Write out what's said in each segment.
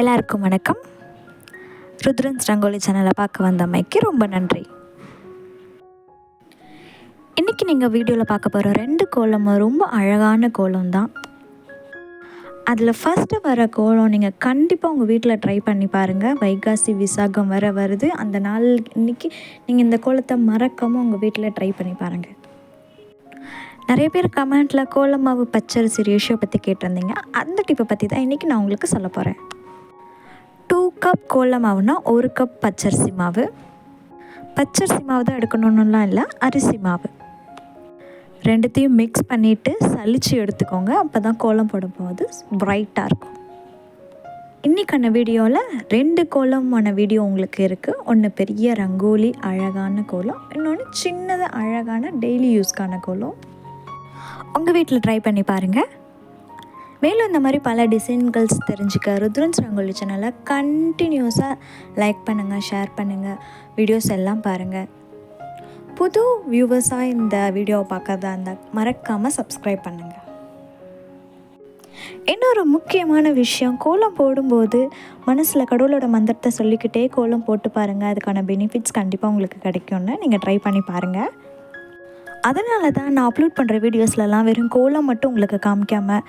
எல்லாருக்கும் வணக்கம். ருத்ரன்ஸ் ரங்கோலி சேனலை பார்க்க வந்தமைக்கு ரொம்ப நன்றி. இன்றைக்கி நீங்கள் வீடியோவில் பார்க்க போகிற ரெண்டு கோலமும் ரொம்ப அழகான கோலம் தான் அதில் ஃபஸ்ட்டு வர கோலம் நீங்கள் கண்டிப்பாக உங்கள் வீட்டில் ட்ரை பண்ணி பாருங்கள் வைகாசி விசாகம் வர வருது. அந்த நாள் இன்னைக்கு நீங்கள் இந்த கோலத்தை மறக்காமல் உங்கள் வீட்டில் ட்ரை பண்ணி பாருங்கள் நிறைய பேர் கமெண்ட்டில் கோலமாவு பச்சரிசி ரேஷியோ பற்றி கேட்டிருந்தீங்க. அந்த டிப்பை பற்றி தான் இன்றைக்கி நான் உங்களுக்கு சொல்ல போகிறேன் கப் கோல மாவுனா ஒரு கப் பச்சரிசி மாவு. பச்சரிசி மாவு தான் எடுக்கணுன்னுலாம் இல்லை அரிசி மாவு. ரெண்டுத்தையும் மிக்ஸ் பண்ணிவிட்டு சலித்து எடுத்துக்கோங்க. அப்போ தான் கோலம் போடும்போது ப்ரைட்டாக இருக்கும். இன்றைக்கான வீடியோவில் ரெண்டு கோலமான வீடியோ உங்களுக்கு இருக்குது ஒன்று பெரிய ரங்கோலி அழகான கோலம். இன்னொன்று சின்னது அழகான டெய்லி யூஸ்க்கான கோலம். உங்கள் வீட்டில் ட்ரை பண்ணி பாருங்கள் மேலும் இந்த மாதிரி பல டிசைன்கள்ஸ் தெரிஞ்சுக்க ருத்ரன்ஸ் ரங்கோலி சேனலை கண்டினியூஸாக லைக் பண்ணுங்கள் ஷேர் பண்ணுங்கள் வீடியோஸ் எல்லாம் பாருங்கள் புது வியூவர்ஸாக இந்த வீடியோவை பார்க்கறதா இருந்தால் மறக்காமல் சப்ஸ்கிரைப் பண்ணுங்கள் இன்னொரு முக்கியமான விஷயம் கோலம் போடும்போது மனசில் கடவுளோட மந்திரத்தை சொல்லிக்கிட்டே கோலம் போட்டு பாருங்கள் அதுக்கான பெனிஃபிட்ஸ் கண்டிப்பாக உங்களுக்கு கிடைக்கும்னு நீங்கள் ட்ரை பண்ணி பாருங்கள் அதனால தான் நான் அப்லோட் பண்ணுற வீடியோஸ்லலாம் வெறும் கோலம் மட்டும் உங்களுக்கு காமிக்காமல்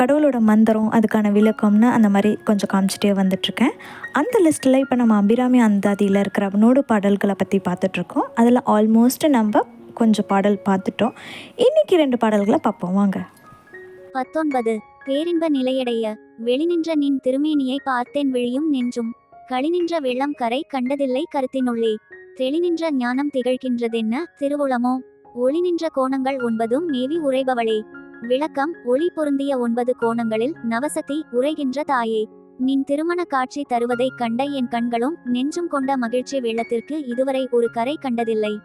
கடவுளோட மந்திரம் அதுக்கான விளக்கம்னு அந்த மாதிரி கொஞ்சம் காமிச்சிட்டே வந்துட்ருக்கேன் அந்த லிஸ்ட்டில் இப்போ நம்ம அபிராமி அந்தாதியில் இருக்கிற நோடு பாடல்களை பற்றி பார்த்துட்ருக்கோம். அதில் ஆல்மோஸ்ட் நம்ம கொஞ்சம் பாடல் பார்த்துட்டோம். இன்றைக்கி ரெண்டு பாடல்களை பார்ப்போம். வாங்க. பத்தொன்பது. பேரின்ப நிலையடைய வெளிநின்ற நின் திருமேனியை பார்த்தேன் விழியும் நெஞ்சும். களிநின்ற வெள்ளம் கரை கண்டதில்லை கருத்தினுள்ளே. தெளிநின்ற ஞானம் திகழ்கின்றதென்ன திருவுளமோ? ஒளி நின்ற கோணங்கள் ஒன்பதும் மேவி உரைபவளே விளக்கம் ஒளி பொருந்திய ஒன்பது கோணங்களில் நவசதி உரைகின்ற தாயே. நின் திருமண காட்சி தருவதைக் கண்ட என் கண்களும் நெஞ்சும் கொண்ட மகிழ்ச்சி வெள்ளத்திற்கு இதுவரை ஒரு கரை கண்டதில்லை.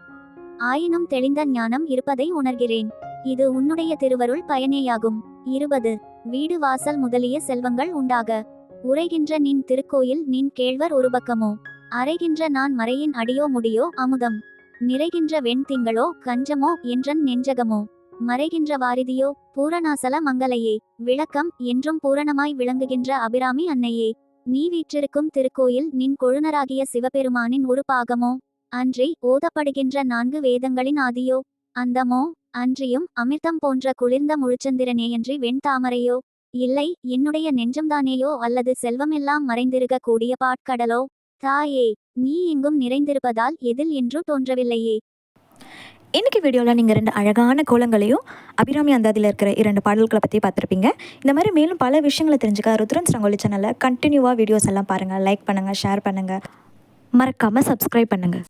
ஆயினும் தெளிந்த ஞானம் இருப்பதை உணர்கிறேன். இது உன்னுடைய திருவருள் பயனேயாகும். இருபது. வீடு வாசல் முதலிய செல்வங்கள் உண்டாக. உரைகின்ற நின் திருக்கோயில் நின் கேழ்வர் ஒரு பக்கமோ. அரைகின்ற நான் மறையின் அடியோ முடியோ அமுதம். நிறைகின்ற வெண் திங்களோ கஞ்சமோ என்றன் நெஞ்சகமோ. மறைகின்ற வாரிதியோ பூரணாசல மங்கலையே விளக்கம் என்றும் பூரணமாய் விளங்குகின்ற அபிராமி அன்னையே நீ வீற்றிருக்கும் திருக்கோயில் நின் கொழுநராகிய சிவபெருமானின் ஒரு பாகமோ? அன்றி ஓதப்படுகின்ற நான்கு வேதங்களின் ஆதியோ? அந்தமோ? அன்றியும் அமிர்தம் போன்ற குளிர்ந்த முழுச்சந்திரனேயன்றி வெண்தாமரையோ இல்லை என்னுடைய நெஞ்சம்தானேயோ? அல்லது செல்வமெல்லாம் மறைந்திருக்க கூடிய பாட்கடலோ? தாயே நீ எங்கும் நிறைந்திருப்பதால் எதில் என்று தோன்றவில்லையே. இன்றைக்கி வீடியோவில் நீங்கள் ரெண்டு அழகான கோலங்களையும் அபிராமி அந்தாதியில் இருக்கிற இரண்டு பாடல்களை பற்றி பார்த்துருப்பீங்க. இந்த மாதிரி மேலும் பல விஷயங்களை தெரிஞ்சுக்க ருத்ரன்ஸ் ரங்கோலி சேனலில் கண்டினியூவாக வீடியோஸ் எல்லாம் பாருங்கள் லைக் பண்ணுங்கள் ஷேர் பண்ணுங்கள் மறக்காமல் சப்ஸ்கிரைப் பண்ணுங்கள்